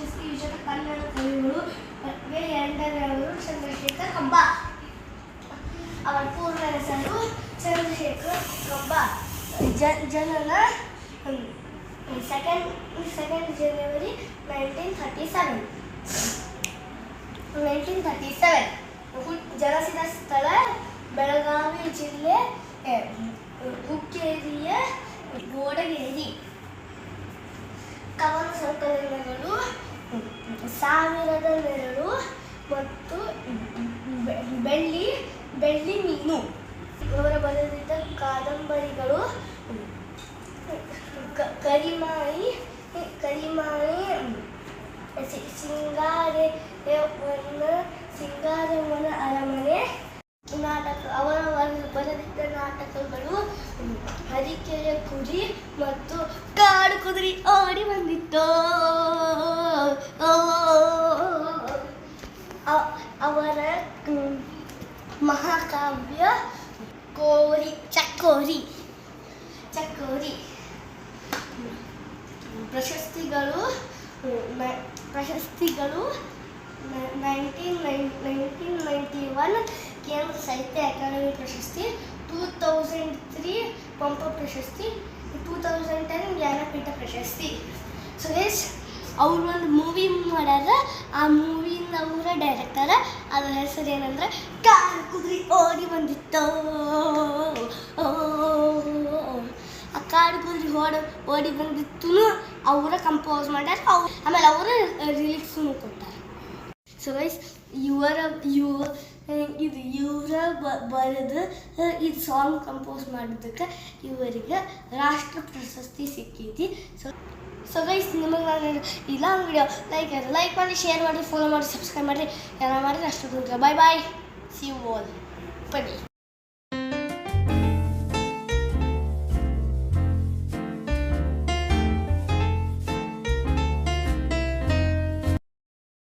ಪ್ರಶಸ್ತಿ ವಿಜೇತ ಕನ್ನಡ ಕವಿಗಳು ವೆ ಎರಡನೆಯವರು ಚಂದ್ರಶೇಖರ್ ಕಂಬ ಅವರ ಪೂರ್ಣ ಹೆಸರು ಚಂದ್ರಶೇಖರ್ ಕಂಬ ಜ ಜನನ second second January nineteen thirty seven nineteen thirty seven ಜನಿಸಿದ ಸ್ಥಳ ಬೆಳಗಾವಿ ಜಿಲ್ಲೆ ಎ, ಹುಕ್ಕೇರಿಯ ಸಾವಿರದ ನೆರಳು ಮತ್ತು ಬೆಳ್ಳಿ ಬೆಳ್ಳಿ ಮೀನು. ಇವರ ಬರೆದಿದ್ದ ಕಾದಂಬರಿಗಳು ಕರಿಮಾಯಿ ಕರಿಮಾಯಿ ಸಿಂಗಾರೆ ಸಿಂಗಾರವನ ಅರಮನೆ, ನಾಟಕ, ಅವರ ಬರ- ಬರೆದಿದ್ದ ನಾಟಕಗಳು ಹರಿಕೆಯ ಕುರಿ ಮತ್ತು ಕಾಡು ಕುದುರೆ ಆಡಿ ಬಂದಿತ್ತು. ಮಹಾಕಾವ್ಯ ಕೋರಿ ಚಕೋರಿ ಚಕೋರಿ ಪ್ರಶಸ್ತಿಗಳು ನ- ಪ್ರಶಸ್ತಿಗಳು ನೈನ್ಟೀನ್ ನೈನ್ಟೀನ್ ನೈಂಟಿ ಒನ್ ಕೇಂದ್ರ ಸಾಹಿತ್ಯ ಅಕಾಡೆಮಿ ಪ್ರಶಸ್ತಿ ಟೂ ತೌಸಂಡ್ ತ್ರೀ ಪಂಪ ಪ್ರಶಸ್ತಿ ಟೂ ತೌಸಂಡ್ ಟೆನ್ ಜ್ಞಾನಪೀಠ ಪ್ರಶಸ್ತಿ ಸೊ ಗೈಸ್ ಅವ್ರು ಒಂದು ಮೂವಿ ಮಾಡ್ಯಾರ ಆ ಮೂವಿಯಿಂದ ಅವರ ಡೈರೆಕ್ಟರ ಅದ್ರ ಹೆಸರು ಏನಂದ್ರೆ, ಕಾರ್ ಕುದುರೆ ಓಡಿ ಬಂದಿತ್ತು. ಆ ಕಾಡು ಕುದುರೆ ಓಡ, ಓಡಿ ಬಂದಿತ್ತು ಅವರ ಕಂಪೋಸ್ ಮಾಡ್ಯಾರ, ಅವ್ರು ಆಮೇಲೆ ಅವರ ರಿಲೀಕ್ಸೂ ಕೊಟ್ಟಾರ. ಸೊ ಗೈಸ್ ಇವರ ಇವ ಇದು ಇವರ ಬರೆದು ಈ ಸಾಂಗ್ ಕಂಪೋಸ್ ಮಾಡಿದ್ದಕ್ಕೆ ಇವರಿಗೆ ರಾಷ್ಟ್ರ ಪ್ರಶಸ್ತಿ ಸಿಕ್ಕೈತಿ ಸೊ ಸೊ ಗೈಸ್ ನಿಮಗೆ ನಾನು ಇಲ್ಲ ವಿಡಿಯೋ ಲೈಕ್ ಲೈಕ್ ಮಾಡಿ ಶೇರ್ ಮಾಡಿ ಫಾಲೋ ಮಾಡಿ ಸಬ್ಸ್ಕ್ರೈಬ್ ಮಾಡಿ ಎಲ್ಲ ಮಾಡಿದ್ರೆ ಅಷ್ಟು ಬಾಯ್ ಬಾಯ್ ಸಿ ಆಲ್ ಬನ್ನಿ.